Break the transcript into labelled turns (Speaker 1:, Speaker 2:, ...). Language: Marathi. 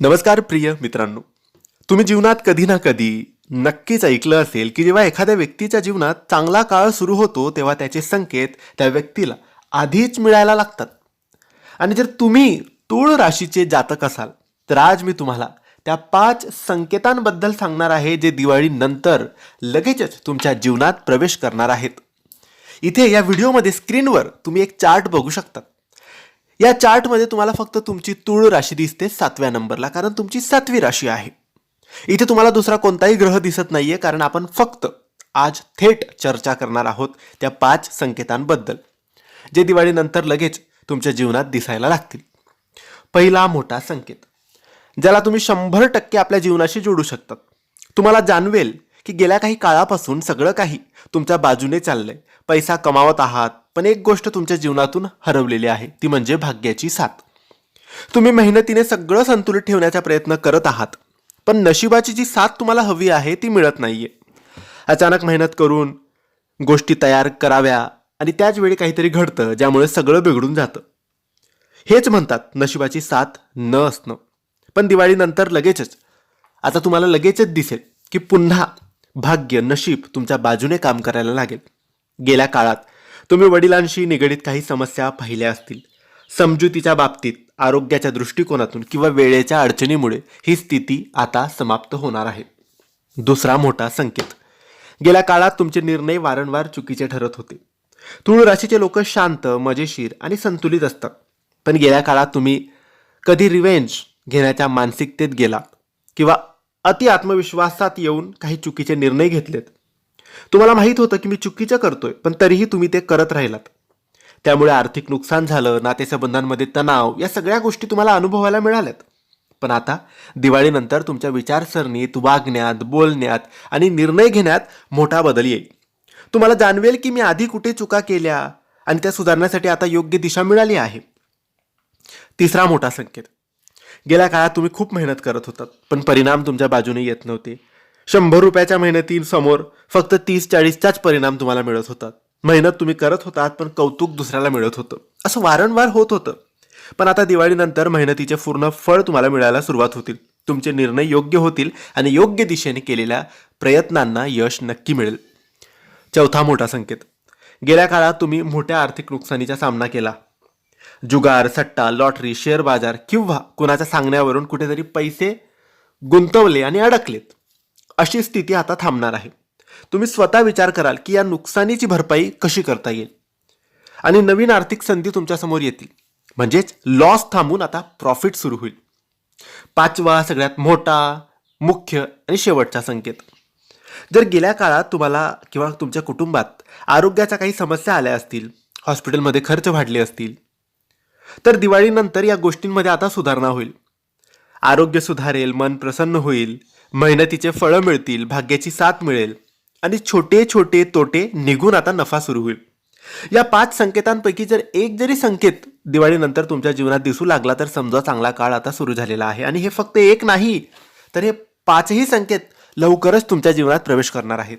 Speaker 1: नमस्कार प्रिय मित्रांनो. तुम्ही जीवनात कधी ना कधी नक्कीच ऐकलं असेल की जेव्हा एखाद्या व्यक्तीच्या जीवनात चांगला काळ सुरू होतो तेव्हा त्याचे संकेत त्या व्यक्तीला आधीच मिळायला लागतात. आणि जर तुम्ही तूळ राशीचे जातक असाल तर आज मी तुम्हाला त्या पाच संकेतांबद्दल सांगणार आहे जे दिवाळीनंतर लगेचच तुमच्या जीवनात प्रवेश करणार आहेत. इथे या व्हिडिओमध्ये स्क्रीनवर तुम्ही एक चार्ट बघू शकता या चार्टमध्ये तुम्हाला फक्त तुमची तूळ राशी दिसते सातव्या नंबरला कारण तुमची सातवी राशी आहे. इथे तुम्हाला दुसरा कोणताही ग्रह दिसत नाहीये कारण आपण फक्त आज थेट चर्चा करणार आहोत त्या पाच संकेतांबद्दल जे दिवाळीनंतर लगेच तुमच्या जीवनात दिसायला लागतील. पहिला मोठा संकेत ज्याला तुम्ही शंभर टक्के आपल्या जीवनाशी जोडू शकतात. तुम्हाला जाणवेल की गेल्या काही काळापासून सगळं काही तुमच्या बाजूने चाललंय. पैसा कमावत आहात पण एक गोष्ट तुमच्या जीवनातून हरवलेली आहे ती म्हणजे भाग्याची साथ. तुम्ही मेहनतीने सगळं संतुलित ठेवण्याचा प्रयत्न करत आहात पण नशिबाची जी साथ तुम्हाला हवी आहे ती मिळत नाहीये. अचानक मेहनत करून गोष्टी तयार कराव्या आणि त्याच वेळी काहीतरी घडतं ज्यामुळे सगळं बिघडून जातं. हेच म्हणतात नशिबाची साथ न असणं. पण दिवाळीनंतर लगेचच. आता तुम्हाला लगेचच दिसेल की पुन्हा भाग्य नशीब तुमच्या बाजूने काम करायला लागेल. गेल्या काळात तुम्ही वडिलांशी निगडीत काही समस्या पाहिल्या असतील. समजुतीच्या बाबतीत आरोग्याच्या दृष्टिकोनातून किंवा वेळेच्या अडचणीमुळे ही स्थिती आता समाप्त होणार आहे. दुसरा मोठा संकेत. गेल्या काळात तुमचे निर्णय वारंवार चुकीचे ठरत होते. तुळ राशीचे लोक शांत मजेशीर आणि संतुलित असतात. पण गेल्या काळात तुम्ही कधी रिवेंज घेण्याच्या मानसिकतेत गेलात किंवा अति आत्मविश्वासात येऊन काही चुकीचे निर्णय घेतलेत. तुम्हाला माहीत होतं की मी चुकीचं करतोय पण तरीही तुम्ही ते करत राहिलात. त्यामुळे आर्थिक नुकसान झालं नातेसंबंधांमध्ये तणाव या सगळ्या गोष्टी तुम्हाला अनुभवायला मिळाल्यात. पण आता दिवाळीनंतर तुमच्या विचारसरणीत वागण्यात बोलण्यात आणि निर्णय घेण्यात मोठा बदल येईल. तुम्हाला जाणवेल की मी आधी कुठे चुका केल्या आणि त्या सुधारण्यासाठी आता योग्य दिशा मिळाली आहे. तिसरा मोठा संकेत. गेल्या काळात तुम्ही खूप मेहनत करत होतात पण परिणाम तुमच्या बाजूने येत नव्हते. शंभर रुपयाच्या मेहनतीसमोर फक्त तीस चाळीसचाच परिणाम तुम्हाला मिळत होतात. मेहनत तुम्ही करत होतात पण कौतुक दुसऱ्याला मिळत होतं. असं वारंवार होत होतं. पण आता दिवाळीनंतर मेहनतीचे पूर्ण फळ तुम्हाला मिळायला सुरुवात होतील. तुमचे निर्णय योग्य होतील आणि योग्य दिशेने केलेल्या प्रयत्नांना यश नक्की मिळेल. चौथा मोठा संकेत. गेल्या काळात तुम्ही मोठ्या आर्थिक नुकसानीचा सामना केला. जुगार सट्टा लॉटरी शेअर बाजार किंवा कुणाच्या सांगण्यावरून कुठेतरी पैसे गुंतवले आणि अडकलेत. अशी स्थिती आता थांबणार आहे. तुम्ही स्वतः विचार कराल की या नुकसानीची भरपाई कशी करता येईल? आणि नवीन आर्थिक संधी तुमच्यासमोर येतील. म्हणजेच लॉस थांबून आता प्रॉफिट सुरू होईल. पाचवा सगळ्यात मोठा मुख्य आणि शेवटचा संकेत. जर गेल्या काळात तुम्हाला किंवा तुमच्या कुटुंबात आरोग्याच्या काही समस्या आल्या असतील हॉस्पिटलमध्ये खर्च वाढले असतील तर दिवाळीनंतर या गोष्टींमध्ये आता सुधारणा होईल. आरोग्य सुधारेल मन प्रसन्न होईल मेहनतीचे फळं मिळतील भाग्याची साथ मिळेल आणि छोटे छोटे तोटे निघून आता नफा सुरू होईल. या पाच संकेतांपैकी जर एक जरी संकेत दिवाळीनंतर तुमच्या जीवनात दिसू लागला तर समजा चांगला काळ आता सुरू झालेला आहे आणि हे फक्त एक नाही तर हे पाचही संकेत लवकरच तुमच्या जीवनात प्रवेश करणार आहेत.